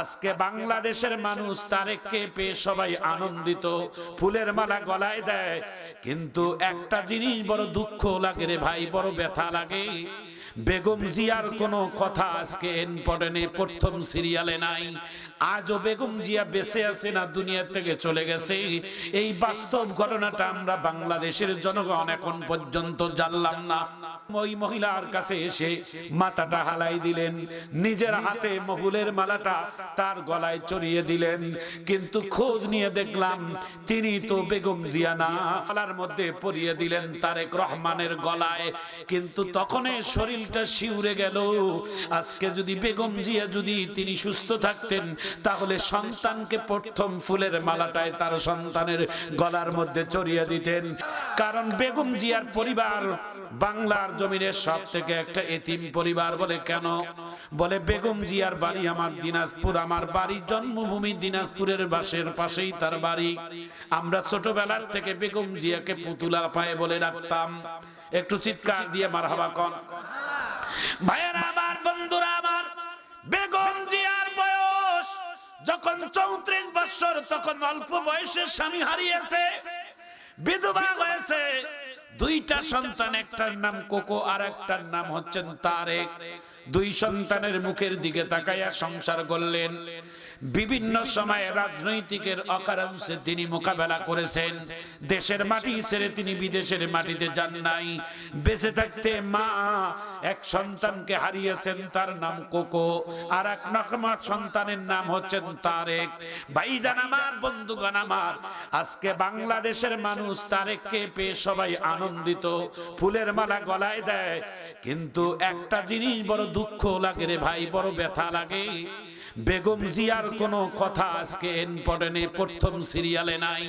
আজকে বাংলাদেশের মানুষ তারেককে পেয়ে সবাই আনন্দিত, ফুলের মালা গলায় দেয়। কিন্তু একটা জিনিস বড় দুঃখ লাগে রে ভাই, বড় ব্যথা লাগে। বেগম জিয়ার কোনো কথা আজকে ইম্পর্টেন্টে প্রথম সিরিয়ালে নাই। আজও বেগম জিয়া বেঁচে আছে না দুনিয়া থেকে চলে গেছে। এই বাস্তব ঘটনাটা আমরা বাংলাদেশের জনগণ এখন পর্যন্ত জানলাম না। ওই মহিলার কাছে এসে মাথাটা হালাই দিলেন, নিজের হাতে মহুলের মালাটা তার গলায় চড়িয়ে দিলেন। কিন্তু খোঁজ নিয়ে দেখলাম, তিনি তো বেগম জিয়া না গলার মধ্যে পরিয়ে দিলেন তারেক রহমানের গলায়। কিন্তু তখনই শরীরটা শিউরে গেল। আজকে যদি বেগম জিয়া যদি তিনি সুস্থ থাকতেন, তাহলে সন্তানকে প্রথম ফুলের মালাটায় তার সন্তানের গলার মধ্যে চড়িয়ে দিতেন। কারণ বেগম জিয়ার পরিবার বাংলার জমিনের সব থেকে একটা এতিম পরিবার বলে কেন? বলে, বেগম জিয়ার বাড়ি আমার দিনাজপুর, আমার বাড়ি জন্মভূমি দিনাজপুরের বাসের পাশেই তার বাড়ি। আমরা ছোটবেলার থেকে বেগম জিয়াকে পুতুলা পায়ে বলে রাখতাম একটু চিৎকার দিয়ে মার হাবা কন। ভাইয়েরা আমার, বন্ধুরা আমার, বেগম জিয়ার বয়স যখন চৌত্রিশ বছর, তখন অল্প বয়সে স্বামী হারিয়েছে, বিধবা হয়েছে। দুইটা সন্তান, একটার নাম কোকো আর একটার নাম হচ্ছেন তারেক। দুই সন্তানের মুখের দিকে তাকাইয়া সংসার করলেন। বিভিন্ন সময়ে রাজনৈতিকের অকারাংশে তিনি মোকাবেলা করেছেন। দেশের মাটি ছেড়ে তিনি বিদেশের মাটিতে যান নাই। বেঁচে থাকতে মা এক সন্তানকে হারিয়েছেন, তার নাম কোকো। আর এক নকমা সন্তানের নাম হচ্ছেন তারেক। ভাইজান আমার, বন্ধুগণ আমার, আজকে বাংলাদেশের মানুষ তারেককে পেয়ে সবাই আনন্দিত। ফুলের মালা গলায় দেয়। কিন্তু একটা জিনিস বড় দুঃখ লাগে রে ভাই, বড় ব্যথা লাগে। বেগম জিয়ার কোনো কথা আজকে ইম্পর্টেন্টে প্রথম সিরিয়ালে নাই।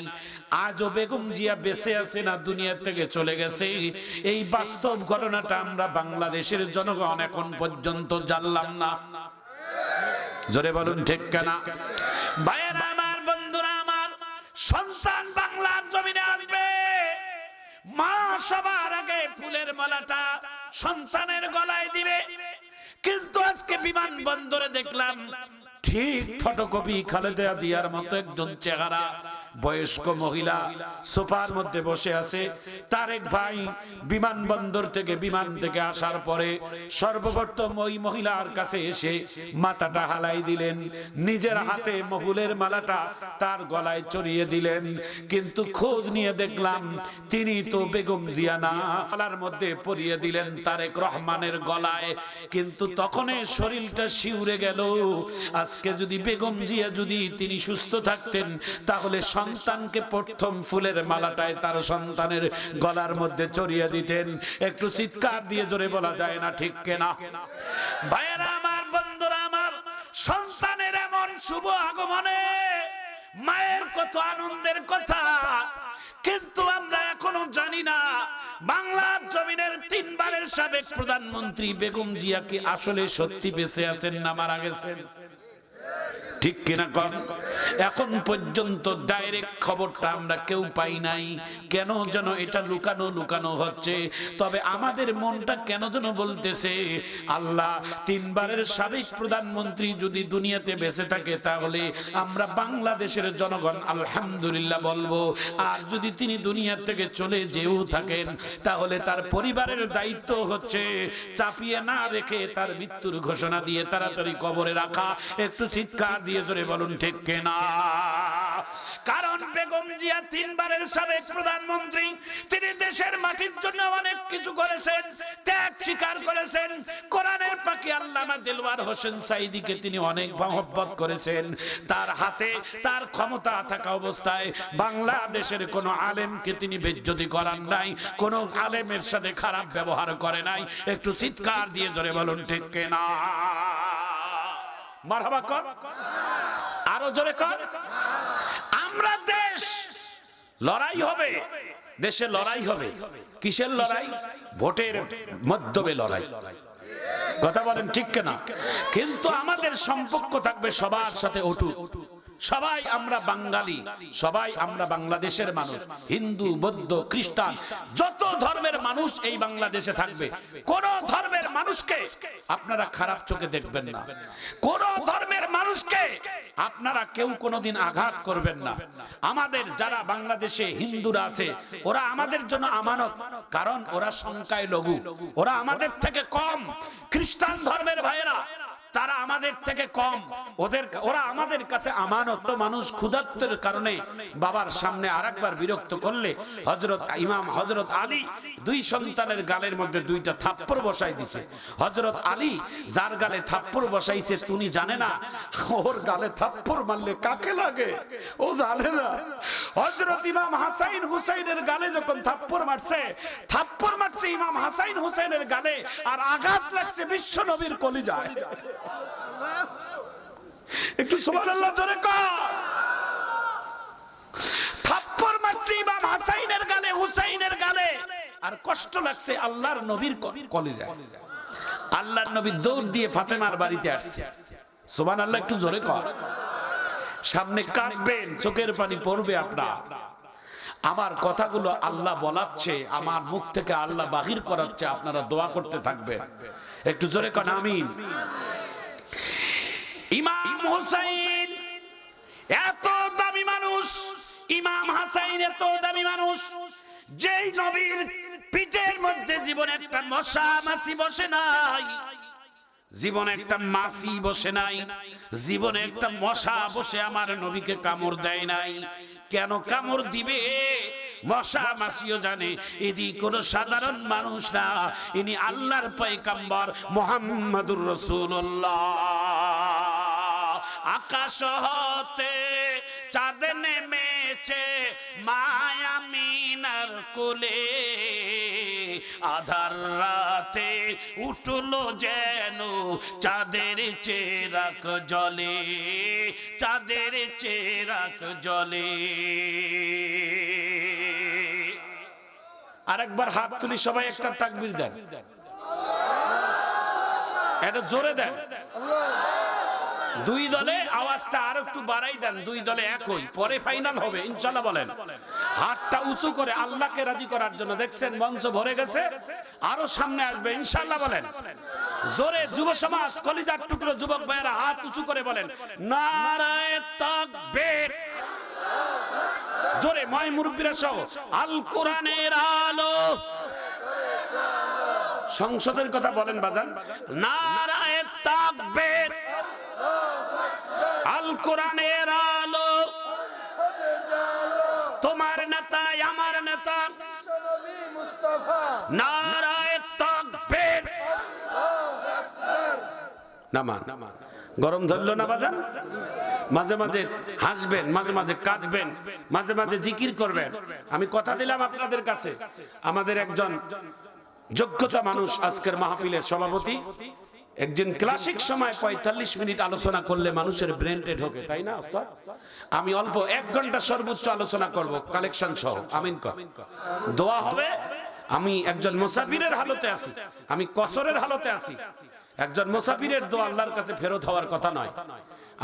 আজও বেগম জিয়া বেঁচে আছে না দুনিয়া থেকে চলে গেছে। এই বাস্তব ঘটনাটা আমরা বাংলাদেশের জনগণ এখন পর্যন্ত জানলাম না। জোরে বলুন, ঠিক কেনা? ভাইয়েরা আমার, বন্ধুরা আমার, সন্তান বাংলার জমিনে আসবে। মা সবার আগে ফুলের মালাটা সন্তানের গলায় দিবে। কিন্তু আজকে বিমানবন্দরে দেখলাম ঠিক ফটোকপি খালেদা জিয়ার মতো একজন চেহারা। বয়স্ক মহিলা সোফার মধ্যে বসে আছে। তারেক ভাই বিমানবন্দর থেকে বিমান থেকে আসার পরে সর্বপ্রথম ওই মহিলার কাছে এসে মাথাটা হালাই দিলেন। নিজের হাতে মহুলের মালাটা তার গলায় চড়িয়ে দিলেন। কিন্তু খোঁজ নিয়ে দেখলাম তিনি তো বেগম জিয়া না। গলার মধ্যে পরিয়ে দিলেন তারেক রহমানের গলায়। কিন্তু তখনই শরীরটা শিউরে গেল। আজকে যদি বেগম জিয়া যদি তিনি সুস্থ থাকতেন, তাহলে সন্তানকে প্রথম ফুলের মালাটায় তার সন্তানের গলার মধ্যে চড়িয়ে দিতেন। একটু চিৎকার দিয়ে জোরে বলা যায় না, ঠিক কেনা? ভাইয়েরা আমার, বন্ধুরা আমার, সন্তানের এমন শুভ আগমনে মায়ের কত আনন্দের কথা, কিন্তু আমরা এখনও জানি না বাংলার জমিনের তিনবারের সাবেক প্রধানমন্ত্রী বেগম জিয়া কি আসলে সত্যি বেঁচে আছেন না মারা গেছেন। ঠিক কিনা কন? এখন পর্যন্ত ডাইরেক্ট খবরটা আমরা কেউ পাই নাই। কেন যেন এটা লুকানো লুকানো হচ্ছে। তবে আমাদের মনটা কেন যেন বলতেছে, আল্লাহ, তিনবারের সাবেক প্রধানমন্ত্রী যদি দুনিয়াতে বেঁচে থাকে তাহলে আমরা বাংলাদেশের জনগণ, আলহামদুলিল্লাহ বলব, আর যদি তিনি দুনিয়ার থেকে চলে যেও থাকেন, তাহলে তার পরিবারের দায়িত্ব হচ্ছে চাপিয়ে না রেখে তার মৃত্যুর ঘোষণা দিয়ে তাড়াতাড়ি কবরে রাখা। একটু চিৎকার দিয়ে জোরে বলুন, ঠিক কেনা? কারণ বেগম জিয়া তিনবারের সাবেক প্রধানমন্ত্রী, তিনি দেশের মাটির জন্য অনেক কিছু করেছেন, ত্যাগ স্বীকার করেছেন। কোরআনের পাখি আল্লামা দিলওয়ার হোসেন সাইদিকে তিনি অনেক মহব্বত করেছেন। তার হাতে তার ক্ষমতা থাকা অবস্থায় বাংলাদেশের কোন আলেমকে তিনি বেজ্জতি করান নাই, কোন আলেমের সাথে খারাপ ব্যবহার করে নাই। একটু চিৎকার দিয়ে জোরে বলুন, ঠিক কেনা? মারহাবা কর। আরও জোরে কর। আমরা দেশ লড়াই হবে, দেশে লড়াই হবে। কিসের লড়াই? ভোটের মধ্যে লড়াই। কথা বলেন ঠিক না কিন্তু আমাদের সম্পর্ক থাকবে সবার সাথে অটুট। সবাই আমরা বাঙালি, সবাই আমরা বাংলাদেশের মানুষ, হিন্দু, বৌদ্ধ, খ্রিস্টান, যত ধর্মের মানুষ এই বাংলাদেশে থাকবে, কোন ধর্মের মানুষকে আপনারা খারাপ চোখে দেখবেন না, কোন ধর্মের মানুষকে আপনারা কেউ কোনোদিন আঘাত করবেন না। আমাদের যারা বাংলাদেশে হিন্দুরা আছে, ওরা আমাদের জন্য আমানত, কারণ ওরা সংখ্যায় লঘু, ওরা আমাদের থেকে কম। খ্রিস্টান ধর্মের ভাইয়েরা তারা আমাদের থেকে কম। ওদের ওরা আমাদের কাছে আমানত মানুষ ক্ষুধার্তের কারণে বাবার সামনে আরেকবার বিরক্ত করলে হজরত ইমাম হজরত আলী দুই সন্তানের গালের মধ্যে দুইটা থাপ্পড় বসাই দিছে। হজরত আলী যার গালে থাপ্পড় বসাইছে, তুমি জানে না, ওর গালে থাপ্পড় মারলে কাকে লাগে? ও জানে না। হজরত ইমাম হাসাইন হুসাইনের গালে যখন থাপ্পড় মারছে থাপ্পড় মারছে ইমাম হাসাইন হুসাইনের গালে, আর আঘাত লাগছে বিশ্ব নবীর কলিজায়। একটু থাপ্পড় মারছে ইমাম হাসাইনের গালে হুসাইনের গালে। আর কষ্ট লাগছে আল্লাহর নবীর কলিজায় আল্লাহর নবী দৌড় দিয়ে ফাতেমার বাড়িতে আসছে। সুবহানাল্লাহ একটু জোরে কর। সামনে কাঁদবেন চোখের পানি পড়বে আপনার। আমার কথাগুলো আল্লাহ বলাচ্ছে আমার মুখ থেকে আল্লাহ বাহির করাচ্ছে আপনারা দোয়া করতে থাকবেন। একটু জোরে কন আমিন। ইমাম হোসাইন। এত দামি মানুষ, ইমাম হাসাইন এত দামি মানুষ। যেই নবীর পিঠের মধ্যে জীবনে একটা মশা মাছি বসে নাই, জীবনে একটা মাছি বসে নাই, জীবনে একটা মশা বসে আমার নবীকে কামড় দেয় নাই। কেন কামড় দিবে? মশা মাসিও জানে ইনি কোন সাধারণ মানুষ না, ইনি আল্লাহর পয়গাম্বর মোহাম্মদুর রাসূলুল্লাহ। আকাশ হতে চাঁদ নেমেছে মায়া মিনার কোলে। আধার রাতে উঠল যেন চাঁদের চেরাক জলে, চাঁদের চেরাক জলে। আরেকবার হাত তুলি, সবাই একটা তাকবির দেন। এটা জোরে দেন। দুই দলে আওয়াজটা আর একটু বাড়াই দেন, দুই দলে একই, পরে ফাইনাল হবে ইনশাল্লাহ বলেন। হাতটা উঁচু করে আল্লাহকে রাজি করার জন্য দেখছেন মঞ্চ ভরে গেছে, আরও সামনে আসবে ইনশাল্লাহ বলেন। জোরে যুব সমাজ, কলিজার টুকরো যুবক ভাইয়েরা, হাত উঁচু করে বলেন, নারায় জোরে, ময় মুরব্বীরা সহ, আল কোরআনের আলো। সংসদের কথা বলেন বাজান, নারায় তাকবীর। আল কোরআনের আলো। তোমার নেতা, আমার নেতা। গরম ধরলো না বাজান? মাঝে মাঝে হাসবেন, মাঝে মাঝে কাঁদবেন, মাঝে মাঝে জিকির করবেন। আমি কথা দিলাম আপনাদের কাছে। আমাদের একজন যোগ্যতা মানুষ আজকের মাহফিলের সভাপতি। একজন ক্লাসিক সময় পঁয়তাল্লিশ মিনিট আলোচনা করলে মানুষের ব্রেনটে ঢোকে তাই না? আমি অল্প এক ঘণ্টা সর্বোচ্চ আলোচনা করব কালেকশন সহ, আমিন দোয়া হবে, আমি একজন মুসাফিরের হালতে আছি, আমি কসরের হালতে আছি। একজন মুসাফিরের দোয়া আল্লাহর কাছে ফেরত হওয়ার কথা নয়।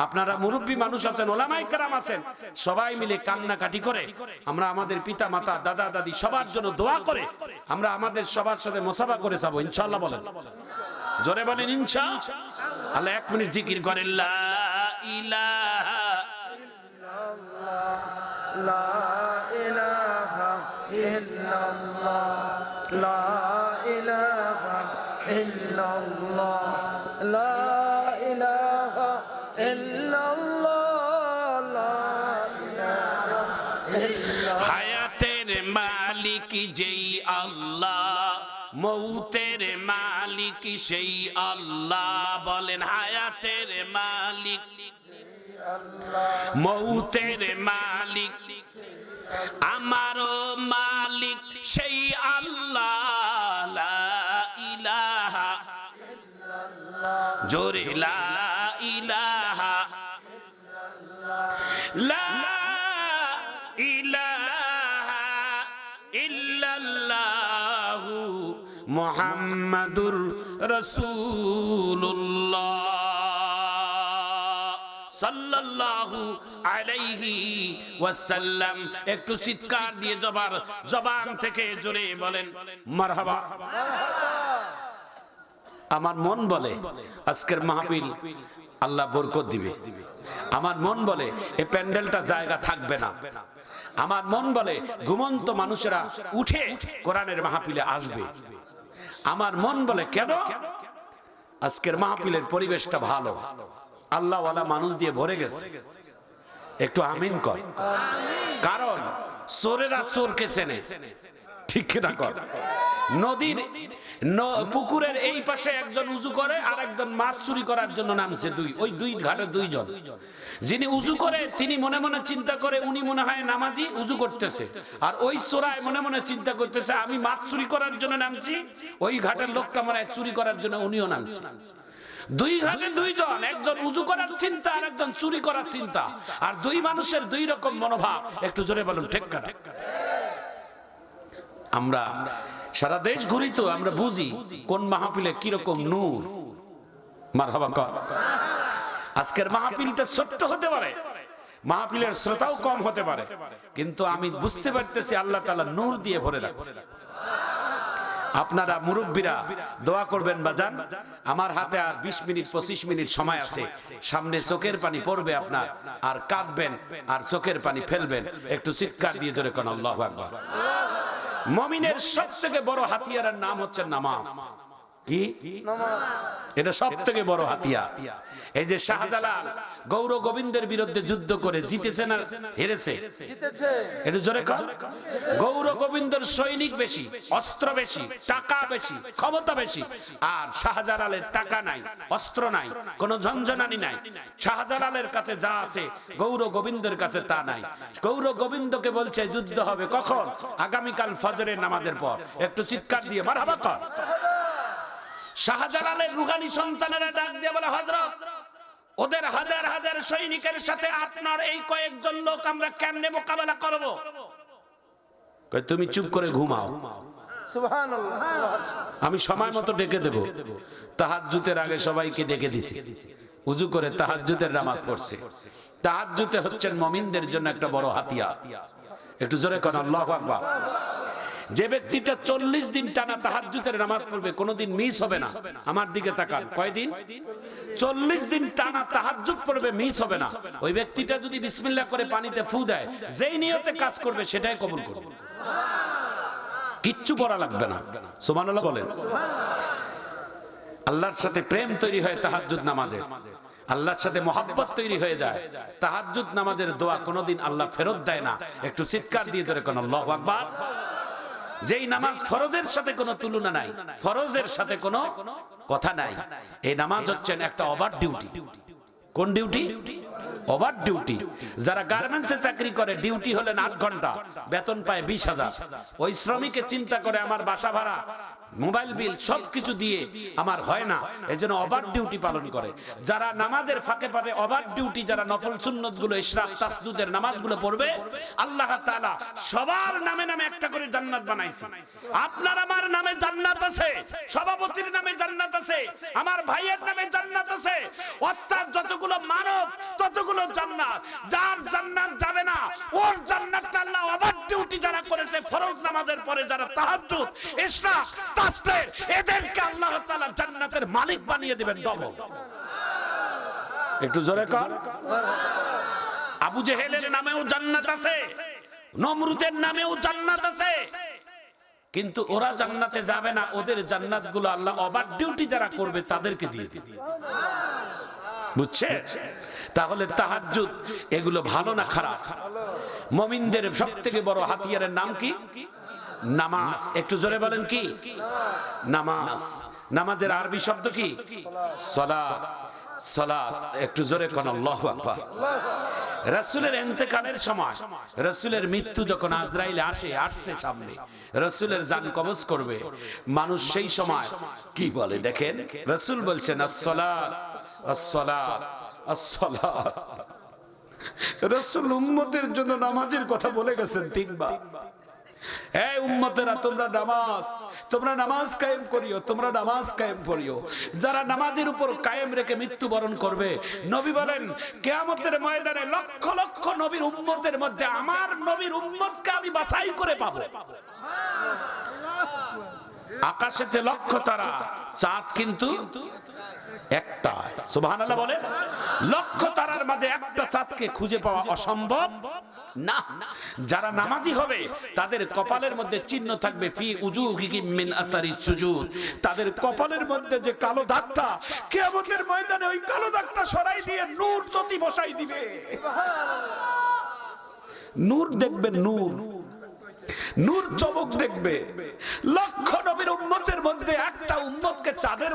আপনারা মুরব্বী মানুষ আছেন, ওলামাই কারাম আছেন, সবাই মিলে কান্নাকাটি করে আমরা আমাদের পিতা মাতা দাদা, দাদি সবার জন্য দোয়া করে আমরা আমাদের সবার সাথে মোসাফা করে যাব ইনশাল্লাহ বলেন। জোরে বলেন ইনশা আল্লাহ এক মিনিট জিকির করেন লা ইলাহা ইল্লাল্লাহ। মালিক সেই আল্লাহ বলেন, হায়াতের মালিক। মৌতের মালিক। আমারও মালিক সেই আল্লাহ। ইলাহা। জোরে, লা ইলাহা। লা মুহাম্মাদুর রাসূলুল্লাহ। সাল্লাল্লাহু আলাইহি ওয়াসাল্লাম একটু চিৎকার দিয়ে জবার, জবান থেকে জোরে বলেন, মারহাবা। আমার মন বলে, আজকের মাহফিল আল্লাহ বরকত দিবে। আমার মন বলে এই প্যান্ডেলটা জায়গা থাকবে না। আমার মন বলে, ঘুমন্ত মানুষেরা উঠে কোরআনের মাহফিলে আসবে। আমার মন বলে কেন? আজকের মাহফিলের পরিবেশটা ভালো। আল্লাহওয়ালা মানুষ দিয়ে ভরে গেছে। একটু আমিন কর। কারণ চোরেরা চোরকে চেনে। ঠিক না কর। নদীর পুকুরের এই পাশে একজন উজু করে আর একজন মাছ চুরি করার জন্য নামছে দুই, ওই দুই ঘাটে দুইজন। যিনি উজু করে, তিনি মনে মনে চিন্তা করে, উনি মনে হয় নামাজি, উজু করতেছে। আর ওই চোরায় মনে মনে চিন্তা করতেছে, আমি মাছ চুরি করার জন্য নামছি, ওই ঘাটের লোকটা মনে চুরি করার জন্য উনিও নামছে। দুই ঘাটে দুইজন, একজন উজু করার চিন্তা আর একজন চুরি করার চিন্তা। আর দুই মানুষের দুই রকম মনোভাব। একটু জোরে বলুন ঠিক না আমরা সারা দেশ ঘুরি তো আমরা বুঝি কোন মাহফিলে কীরকম নূর। মারহাবা কর। আজকের মাহফিলটা ছোট্ট হতে পারে। মাহফিলের শ্রোতাও কম হতে পারে। কিন্তু আমি বুঝতে পারতেছি আল্লাহ তাআলা নূর দিয়ে ভরে রাখছে। আপনারা মুরব্বীরা দোয়া করবেন বাজান। আমার হাতে আর 20 মিনিট 25 মিনিট সময় আছে। সামনে চোখের পানি পড়বে আপনার। আর কাঁদবেন আর চোখের পানি ফেলবেন। একটু চিৎকার দিয়ে ধরে কোন আল্লাহু আকবার। মমিনের সব থেকে বড় হাতিয়ারের নাম হচ্ছে নামাজ। কি? এটা সব থেকে বড় হাতিয়ার। এই যে শাহজালাল গৌর গোবিন্দের বিরুদ্ধে যুদ্ধ করে জিতেছে না হেরেছে। জোরে গৌর গোবিন্দর সৈনিক বেশি অস্ত্র বেশি টাকা বেশি ক্ষমতা বেশি আর শাহজালালের টাকা নাই অস্ত্র নাই কোনো ঝঞ্ঝনানি নাই। শাহজালালের কাছে যা আছে গৌর গোবিন্দের কাছে তা নাই। গৌর গোবিন্দকে বলছে যুদ্ধ হবে কখন? আগামীকাল ফজরের নামাজের পর। একটু চিৎকার দিয়ে মারহাবা কর। শাহজালালের রুহানি সন্তানেরা ডাক দিয়ে বলে হযরত ওদের হাজার হাজার সৈনিকের সাথে আপনার এই কয়েকজন লোক আমরা কেমনে মোকাবেলা করব? তুমি চুপ করে ঘুমাও। আমি সময় মতো ডেকে দেব। তাহাজ্জুতের আগে সবাইকে ডেকে দিছি। উজু করে তাহাজ্জুতের নামাজ পড়ছে। তাহাজ্জুতে হচ্ছেন মমিনদের জন্য একটা বড় হাতিয়া একটু জোরে কোন আল্লাহু আকবার। যে ব্যক্তিটা চল্লিশ দিন টানা তাহাজ্জুতের নামাজ পড়বে, কোনোদিন মিস হবে না। আমার দিকে তাকান। কয়দিন? চল্লিশ দিন টানা তাহাজ্জুদ পড়বে মিস হবে না। ওই ব্যক্তিটা যদি বিসমিল্লাহ করে পানিতে ফু দেয়, যেই নিয়তে কাজ করবে, সেটাই কবুল করবে। কিচ্ছু করা লাগবে না। সুবহানাল্লাহ বলেন। আল্লাহর সাথে প্রেম তৈরি হয় তাহাজ্জুদ নামাজের। আল্লাহর সাথে মোহাব্বত তৈরি হয়ে যায়। তাহাজ্জুদ নামাজের দোয়া কোনোদিন আল্লাহ ফেরত দেয় না। একটু চিৎকার দিয়ে ধরে কোন, আল্লাহু আকবার। যেই নামাজ ফরজের সাথে কোনো তুলনা নাই, ফরজের সাথে কোনো কথা নাই। এই নামাজ হচ্ছেন একটা ওভার ডিউটি কোন ডিউটি ওভার ডিউটি যারা গার্মেন্টসে চাকরি করে ডিউটি হলেন আট ঘণ্টা, বেতন পায় বিশ হাজার। ওই শ্রমিকে চিন্তা করে, আমার বাসা ভাড়া মোবাইল বিল সবকিছু দিয়ে আমার হয় না। এই জন্য ওভার ডিউটি পালন করে। যারা নামাজের ফাঁকে পাবে ওভার ডিউটি যারা নফল সুন্নতগুলো ইশরাক তাসদুদের নামাজগুলো পড়বে আল্লাহ তাআলা সবার নামে নামে একটা করে জান্নাত বানাইছে। আপনার আমার নামে জান্নাত আছে সভাপতির নামে জান্নাত আছে আমার ভাইয়ের নামে জান্নাত আছে। অর্থাৎ যতগুলো মানব ততগুলো জান্নাত। যার জান্নাত যাবে না ওর জান্নাতটা আল্লাহ ওভার ডিউটি যারা করেছে ফরজ নামাজের পরে যারা তাহাজ্জুদ ইশরাক এদেরকে আল্লাহ জান্নাতের মালিক বানিয়ে দিবেন ডবল। একটু জোরে কর আবু জেহেলের নামেও জান্নাত আছে, নমরুদের নামেও জান্নাত আছে। কিন্তু ওরা জান্নাতে যাবে না, ওদের জান্নাতগুলো আল্লাহ অবার ডিউটি যারা করবে তাদেরকে দিয়ে দিবে। বুঝছে তাহলে তাহাজ্জুদ, এগুলো ভালো না খারাপ? মমিনদের সব থেকে বড় হাতিয়ারের নাম কি? নামাজ। একটু জোরে বলেন কি? নামাজ। নামাজের আরবি শব্দ কি? সলাত সলাত একটু জোরে কোন সময় মৃত্যু যখন আসে, আসছে সামনে, রাসূলের জান কবজ করবে। মানুষ সেই সময় কি বলে দেখেন? রাসূল বলছেন আসসালাত আসসালাত রাসূল উম্মতের জন্য নামাজের কথা বলে গেছেন তিনবার। এই উম্মতেরা, তোমরা নামাজ তোমরা নামাজ কায়েম করিও, তোমরা নামাজ কায়েম করিও যারা নামাজের উপর কায়েম রেখে মৃত্যুবরণ করবে, নবী বলেন, কেয়ামতের ময়দানে লক্ষ লক্ষ নবীর উম্মতের মধ্যে আমার নবীর উম্মতকে আমি বাছাই করে পাবো। আকাশেতে লক্ষ তারা, চাঁদ কিন্তু একটা। সুবহানাল্লাহ বলে লক্ষ তারার মাঝে একটা চাঁদকে খুঁজে পাওয়া অসম্ভব। না, যারা নামাজি হবে, তাদের কপালের মধ্যে চিহ্ন থাকবে, ফি উজুহিহিম মিন আসারি সুজুদ। তাদের কপালের মধ্যে যে কালো দাগটা, কিয়ামতের ময়দানে ওই কালো দাগটা সরাই দিয়ে নূর জ্যোতি বসাই দিবে। নূর দেখবে নূর। নূর চমক দেখবে। লক্ষ নবীর উম্মতের মধ্যে একটা উম্মতকে চাঁদের